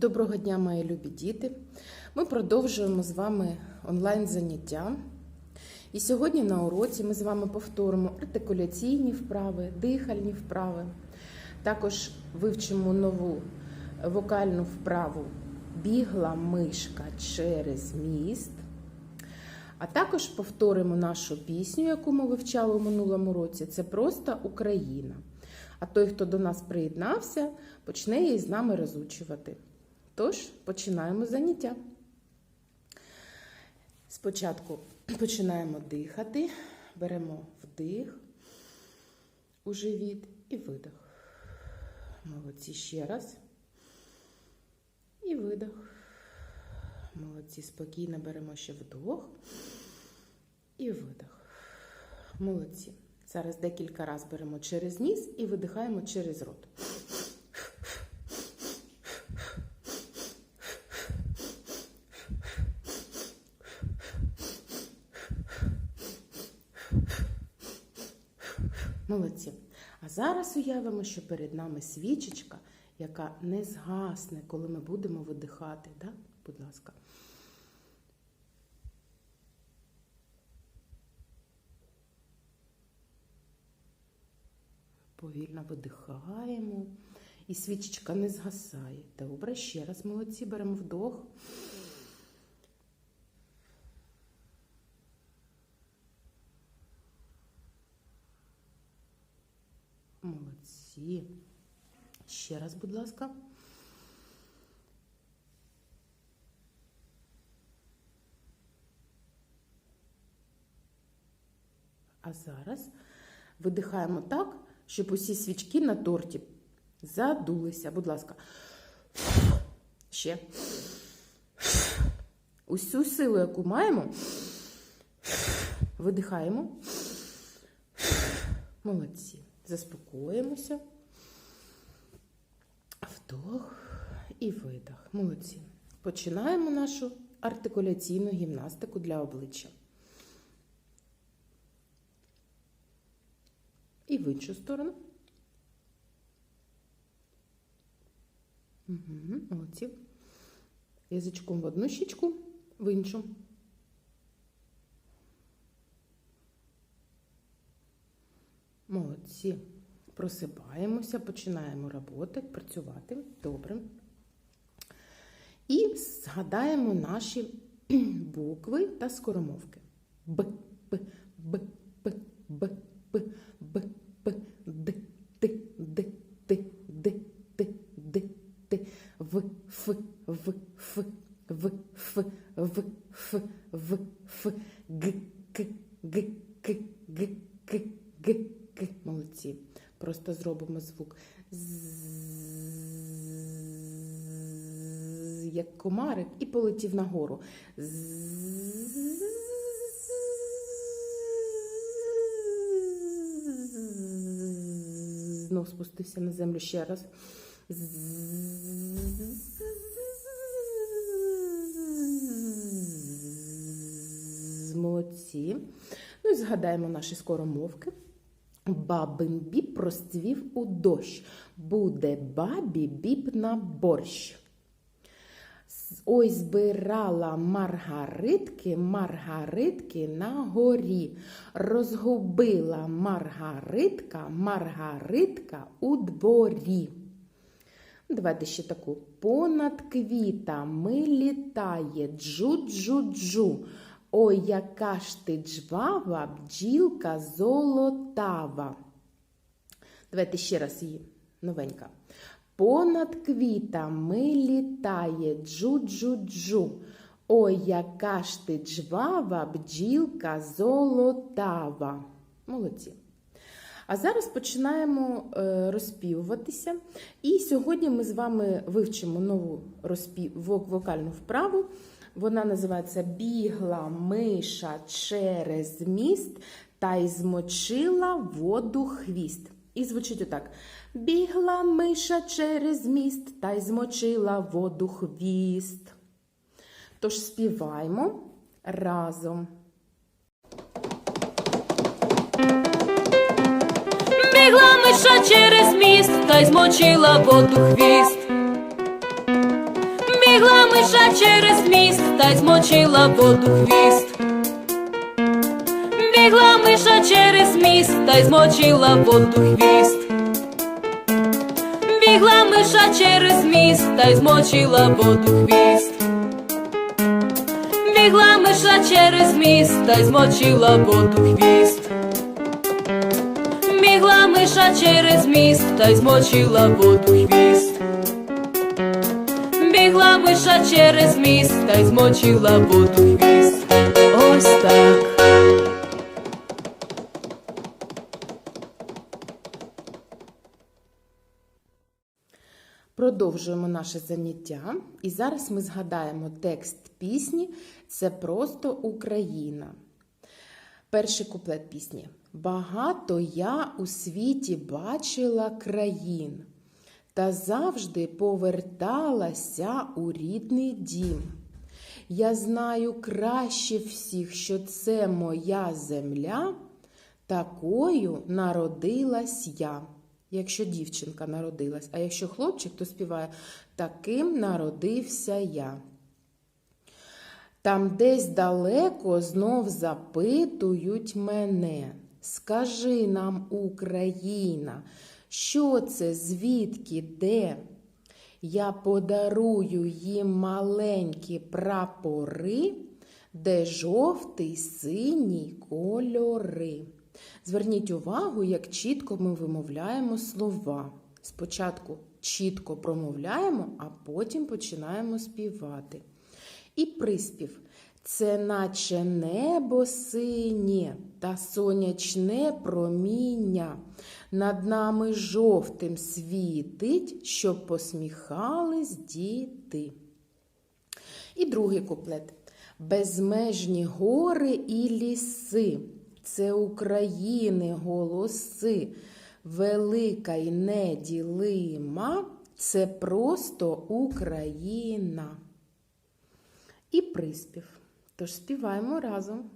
Доброго дня, мої любі діти! Ми продовжуємо з вами онлайн-заняття. І сьогодні на уроці ми з вами повторимо артикуляційні вправи, дихальні вправи. Також вивчимо нову вокальну вправу Бігла мишка через міст. А також повторимо нашу пісню, яку ми вивчали у минулому році. Це просто Україна. А той, хто до нас приєднався, почне її з нами розучувати. Тож, починаємо заняття. Спочатку починаємо дихати, беремо вдих у живіт і видих. Молодці ще раз. І видих. Молодці, спокійно беремо ще вдох і видих. Молодці. Зараз декілька разів беремо через ніс і видихаємо через рот. Молодці. А зараз уявимо, що перед нами свічечка, яка не згасне, коли ми будемо видихати. Так? Будь ласка. Повільно видихаємо. І свічечка не згасає. Добре, ще раз молодці, беремо вдох. Молодці. Ще раз, будь ласка. А зараз видихаємо так, щоб усі свічки на торті задулися. Будь ласка. Ще. Усю силу, яку маємо, видихаємо. Молодці. Заспокоїмося. Вдох і видох. Молодці. Починаємо нашу артикуляційну гімнастику для обличчя. І в іншу сторону. Угу, Молодці. Язичком в одну щічку, в іншу. Молодці. Просипаємося, починаємо роботи, працювати. Добре. І згадаємо наші букви та скоромовки. Б, П, Б, П, Б, П, Б, П, Д, Т, Д, Т, Д, Т, Д, Т, В, Ф, В, Ф, В, Ф, В, Ф, Г, К, Г, К, Г, К, Г, К. Молодці. Просто зробимо звук. Як комарик, і полетів нагору. Знов спустився на землю ще раз. Молодці. Ну і згадаємо наші скоромовки. Бабин біб розцвів у дощ. Буде бабі біб на борщ. Ой збирала маргаритки, маргаритки на горі. Розгубила маргаритка, маргаритка у дворі. Давайте ще таку. Понад квітами літає джу-джу-джу. Ой, яка ж ти джвава, бджілка золотава. Давайте ще раз її новенька. Понад квітами літає джу-джу-джу. Ой, яка ж ти джвава, бджілка золотава. Молодці. А зараз починаємо е, розпівуватися. І сьогодні ми з вами вивчимо нову розпів... вокальну вправу. Вона називається Бігла миша через міст та й змочила воду хвіст. І звучить отак: Бігла миша через міст та й змочила воду хвіст. Тож співаємо разом. Бігла миша через міст та й змочила воду хвіст. Бігла миша через міст та й змочила воду хвіст. Бігла миша через міст та й змочила воду хвіст. Бігла миша через міст та й змочила воду хвіст. Бігла миша через міст та й змочила воду хвіст. Бігла миша через міст та й змочила воду хвіст. Миша через міст та й змочила воду хвіст. Ось так. Продовжуємо наше заняття. І зараз ми згадаємо текст пісні Це просто Україна. Перший куплет пісні. Багато я у світі бачила країн, та завжди поверталася у рідний дім. Я знаю краще всіх, що це моя земля, такою народилась я. Якщо дівчинка народилась, а якщо хлопчик, то співає Таким народився я. Там десь далеко знов запитують мене. Скажи нам, Україна, що це, звідки, де? Я подарую їм маленькі прапори, де жовтий, синій кольори. Зверніть увагу, як чітко ми вимовляємо слова. Спочатку чітко промовляємо, а потім починаємо співати. І приспів. Це наче небо синє та сонячне проміння. Над нами жовтим світить, щоб посміхались діти. І другий куплет. Безмежні гори і ліси. Це України голоси. Велика й неділима. Це просто Україна. І приспів. Тож співаємо разом.